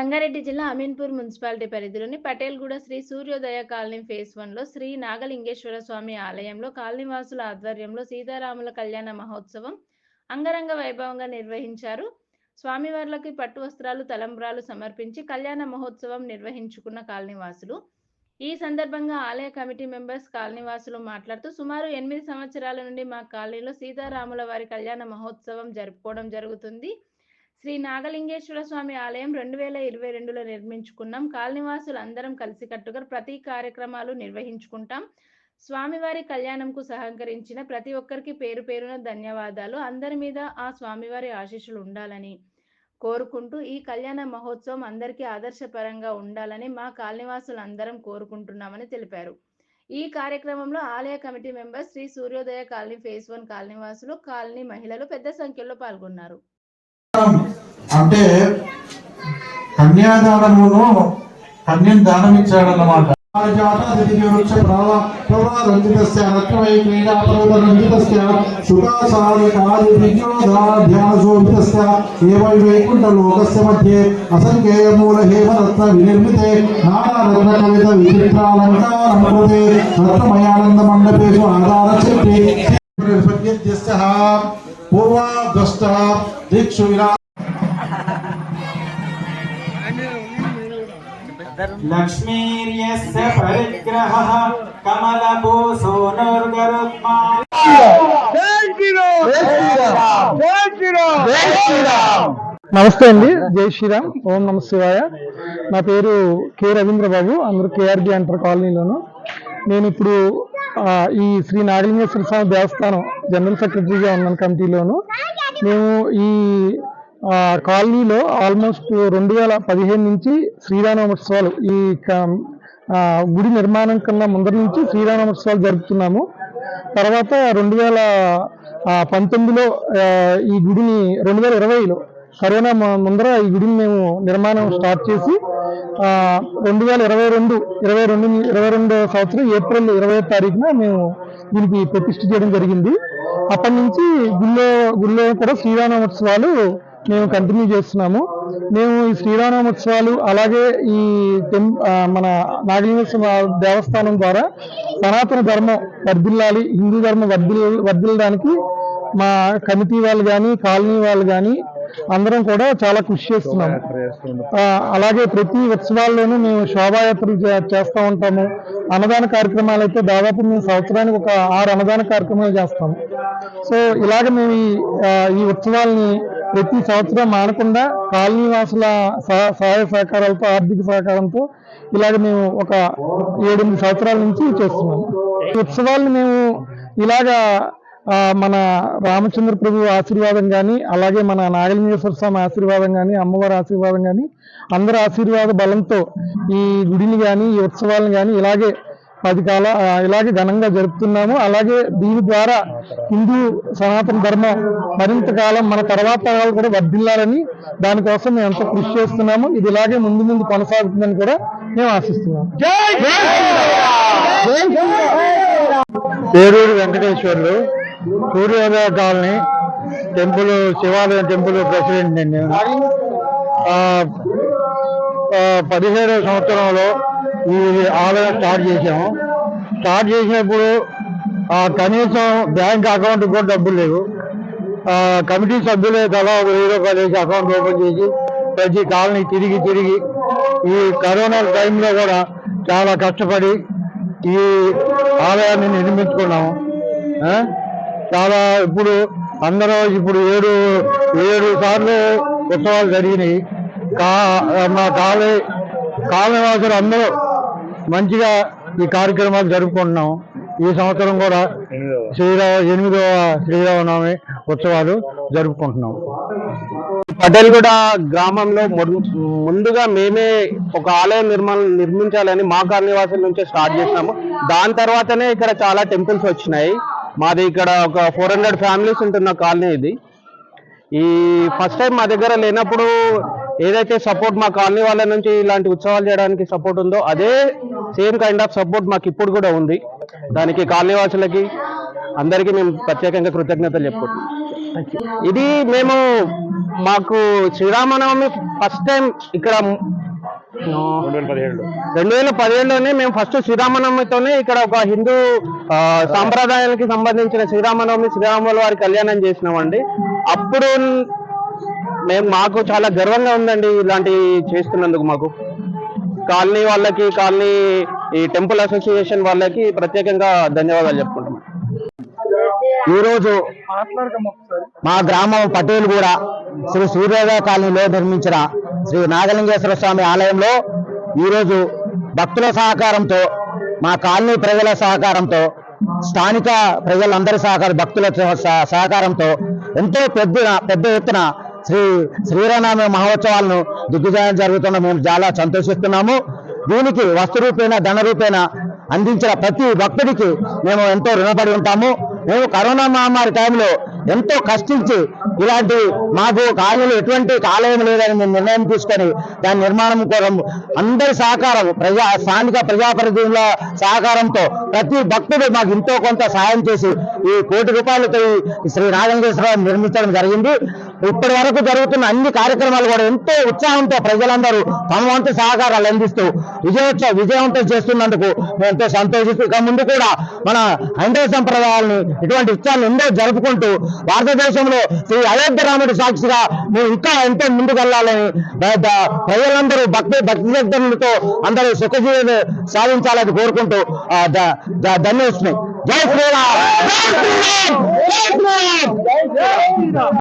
సంగారెడ్డి జిల్లా అమీన్పూర్ మున్సిపాలిటీ పరిధిలోని Patelguda Shri Suryodaya colony face వన్లో శ్రీ నాగలింగేశ్వర స్వామి ఆలయంలో కాలనీవాసుల ఆధ్వర్యంలో సీతారాముల కళ్యాణ మహోత్సవం అంగరంగ వైభవంగా నిర్వహించారు. స్వామివార్లకి పట్టు వస్త్రాలు తలంబ్రాలు సమర్పించి కళ్యాణ మహోత్సవం నిర్వహించుకున్న కాలనీవాసులు. ఈ సందర్భంగా ఆలయ కమిటీ మెంబర్స్ కాలనీవాసులు మాట్లాడుతూ సుమారు ఎనిమిది సంవత్సరాల నుండి మా కాలనీలో సీతారాముల వారి కళ్యాణ మహోత్సవం జరుపుకోవడం జరుగుతుంది. శ్రీ నాగలింగేశ్వర స్వామి ఆలయం రెండు వేల ఇరవై రెండులో నిర్మించుకున్నాం. కాలనివాసులు అందరం కలిసికట్టుగా ప్రతి కార్యక్రమాలు నిర్వహించుకుంటాం. స్వామివారి కళ్యాణంకు సహకరించిన ప్రతి ఒక్కరికి పేరు పేరున ధన్యవాదాలు. అందరి మీద ఆ స్వామివారి ఆశీస్సులు ఉండాలని కోరుకుంటూ ఈ కళ్యాణ మహోత్సవం అందరికీ ఆదర్శపరంగా ఉండాలని మా కాలనివాసులు అందరం కోరుకుంటున్నామని తెలిపారు. ఈ కార్యక్రమంలో ఆలయ committee members Shri Suryodaya colony phase one కాలనీవాసులు colony మహిళలు పెద్ద సంఖ్యలో పాల్గొన్నారు. అంటే కన్యాదానమును కన్యను దానం ఇచ్చాడన్నమాట వైకుంఠలోకస్య మధ్యే అసంఖ్యేయమూల హేమరత్న వినిర్మితే నానారత్న కవిత విచిత్రాలంకారం కృతే రత్నమయానంద మండపేషు ఆధార చెట్టి పూర్వాగ్రస్త దీక్షు లక్ష్మీర్యస్య పరిగ్రహ కమలభూ సోనుర్గరుత్మా నమస్తే అండి జై శ్రీరామ్ ఓం నమ శివాయ. నా పేరు కె రవీంద్రబాబు అందరు కేఆర్బి అంటర్ కాలనీలోను. నేను ఇప్పుడు ఈ శ్రీ నాగలింగేశ్వర స్వామి దేవస్థానం జనరల్ సెక్రటరీగా ఉన్నాను కమిటీలోను. మేము ఈ కాలనీలో ఆల్మోస్ట్ రెండు వేల పదిహేను నుంచి శ్రీరామోత్సవాలు ఈ గుడి నిర్మాణం కన్నా ముందర నుంచి శ్రీరామోత్సవాలు జరుపుతున్నాము. తర్వాత రెండు వేల పంతొమ్మిదిలో ఈ గుడిని రెండు వేల ఇరవైలో కరోనా ముందర ఈ గుడిని మేము నిర్మాణం స్టార్ట్ చేసి రెండు వేల ఇరవై రెండు ఇరవై రెండు ఇరవై రెండో సంవత్సరం ఏప్రిల్ ఇరవై తారీఖున మేము దీనికి ప్రతిష్ఠ చేయడం జరిగింది. అప్పటి నుంచి గుళ్ళో గుళ్ళో కూడా శ్రీరామోత్సవాలు మేము కంటిన్యూ చేస్తున్నాము. మేము ఈ శ్రీరామోత్సవాలు అలాగే ఈ మన నాగలింగేశ్వర దేవస్థానం ద్వారా సనాతన ధర్మం వర్ధిల్లాలి హిందూ ధర్మం వర్ధిల్ వర్ధిల్లడానికి మా కమిటీ వాళ్ళు కానీ కాలనీ వాళ్ళు కానీ అందరం కూడా చాలా కృషి చేస్తున్నాము. అలాగే ప్రతి ఉత్సవాల్లోనూ మేము శోభాయాత్రలు చేస్తూ ఉంటాము. అన్నదాన కార్యక్రమాలు అయితే దాదాపు మేము సంవత్సరానికి ఒక ఆరు అన్నదాన కార్యక్రమాలు చేస్తాము. సో ఇలాగ మేము ఈ ఉత్సవాల్ని ప్రతి సంవత్సరం మానకుండా కాలనీ వాసుల సహ- సహాయ సహకారాలతో ఆర్థిక సహకారంతో ఇలాగ మేము ఒక ఏడెనిమిది సంవత్సరాల నుంచి చేస్తున్నాము. ఉత్సవాల్ని మేము ఇలాగా మన రామచంద్ర ప్రభు ఆశీర్వాదం కానీ అలాగే మన నాగలింగేశ్వర స్వామి ఆశీర్వాదం కానీ అమ్మవారి ఆశీర్వాదం కానీ అందరి ఆశీర్వాద బలంతో ఈ గుడిని కానీ ఈ ఉత్సవాలను కానీ ఇలాగే పది కాల ఇలాగే ఘనంగా జరుపుతున్నాము. అలాగే దీని ద్వారా హిందూ సనాతన ధర్మం మరింత కాలం మన తర్వాత తరాలు కూడా వర్ధిల్లాలని దానికోసం మేము ఎంతో కృషి చేస్తున్నాము. ఇది ఇలాగే ముందు ముందు కొనసాగుతుందని కూడా మేము ఆశిస్తున్నాము పేరూరు వెంకటేశ్వర్లు సూర్యోదయ కాలనీ టెంపుల్ శివాలయం టెంపుల్ ప్రెసిడెంట్ నేను. పదిహేడవ సంవత్సరంలో ఈ ఆలయం స్టార్ట్ చేసాము స్టార్ట్ చేసినప్పుడు కనీసం బ్యాంక్ అకౌంట్ కూడా డబ్బులు లేవు. కమిటీ సభ్యులే తలా ఒక వెయ్యి రూపాయలు వేసి అకౌంట్ ఓపెన్ చేసి ప్రతి కాలనీ తిరిగి తిరిగి ఈ కరోనా టైంలో కూడా చాలా కష్టపడి ఈ ఆలయాన్ని నిర్మించుకున్నాము. చాలా ఇప్పుడు అందరూ ఇప్పుడు ఏడు ఏడు సార్లు ఉత్సవాలు జరిగినాయి. కా మా కాలే కాలనివాసులు అందరూ మంచిగా ఈ కార్యక్రమాలు జరుపుకుంటున్నాం. ఈ సంవత్సరం కూడా శ్రీరామ ఎనిమిదవ శ్రీరామనవమి ఉత్సవాలు జరుపుకుంటున్నాం. పటేల్గూడ గ్రామంలో ముందుగా మేమే ఒక ఆలయం నిర్మాణం నిర్మించాలని మా కాలనీవాసుల నుంచే స్టార్ట్ చేసినాము. దాని తర్వాతనే ఇక్కడ చాలా టెంపుల్స్ వచ్చినాయి. మాది ఇక్కడ ఒక ఫోర్ హండ్రెడ్ ఫ్యామిలీస్ ఉంటున్న కాలనీ ఇది. ఈ ఫస్ట్ టైం మా దగ్గర లేనప్పుడు ఏదైతే సపోర్ట్ మా కాలనీ వాళ్ళ నుంచి ఇలాంటి ఉత్సవాలు చేయడానికి సపోర్ట్ ఉందో అదే సేమ్ కైండ్ ఆఫ్ సపోర్ట్ మాకు ఇప్పుడు కూడా ఉంది. దానికి కాలనీ వాసులకి అందరికీ మేము ప్రత్యేకంగా కృతజ్ఞతలు చెప్పుకుంటున్నాం. ఇది మేము మాకు శ్రీరామనవమి ఫస్ట్ టైం ఇక్కడ రెండు వేల పదిహేడులోనే మేము ఫస్ట్ శ్రీరామనవమితోనే ఇక్కడ ఒక హిందూ ఆ, సాంప్రదాయానికి సంబంధించిన శ్రీరామనవమి శ్రీరాముల వారి కళ్యాణం చేసినామండి. అప్పుడు మేము మాకు చాలా గర్వంగా ఉందండి ఇలాంటి చేస్తున్నందుకు మాకు. కాలనీ వాళ్ళకి కాలనీ ఈ టెంపుల్ అసోసియేషన్ వాళ్ళకి ప్రత్యేకంగా ధన్యవాదాలు చెప్పుకుంటున్నాం. ఈరోజు మా గ్రామం పటేల్ కూడా శ్రీ సూర్యోదయ కాలనీలో నిర్మించిన శ్రీ నాగలింగేశ్వర స్వామి ఆలయంలో ఈరోజు భక్తుల సహకారంతో మా కాలనీ ప్రజల సహకారంతో స్థానిక ప్రజలందరి సహకారం భక్తుల సహ- సహకారంతో ఎంతో పెద్ద పెద్ద ఎత్తున శ్రీ శ్రీరామనవమి మహోత్సవాలను దిగ్విజయం జరుగుతున్న మేము చాలా సంతోషిస్తున్నాము. దీనికి వస్తు రూపేణ ధన రూపేణ అందించిన ప్రతి భక్తుడికి మేము ఎంతో రుణపడి ఉంటాము. మేము కరోనా మహమ్మారి టైంలో ఎంతో కష్టించి ఇలాంటి మాకు కాలనీలో ఎటువంటి ఆలయం లేదని మేము నిర్ణయం తీసుకొని దాని నిర్మాణం కోసం అందరి సహకారం ప్రజా స్థానిక ప్రజాప్రతినిధుల సహకారంతో ప్రతి భక్తుడు మాకు ఎంతో కొంత సహాయం చేసి ఈ కోటి రూపాయలతో శ్రీ నాగలింగేశ్వరరావు నిర్మించడం జరిగింది. ఇప్పటి వరకు జరుగుతున్న అన్ని కార్యక్రమాలు కూడా ఎంతో ఉత్సాహంతో ప్రజలందరూ తమ వంతు సహకారాలు అందిస్తూ విజయోత్సవ విజయవంతం చేస్తున్నందుకు ఎంతో సంతోషిస్తూ ఇక ముందు కూడా మన హైందవ సంప్రదాయాలని ఇటువంటి ఉత్సాహాలు ఎన్నో జరుపుకుంటూ భారతదేశంలో శ్రీ అయోధ్య రాముడి సాక్షిగా మేము ఇంకా ఎంతో ముందుకు వెళ్ళాలని ప్రజలందరూ భక్తి భక్తి శక్తులతో అందరూ సుఖజీవన సాధించాలని కోరుకుంటూ ఆ, జై శ్రీరామ్! జై శ్రీరామ్! జై శ్రీరామ్!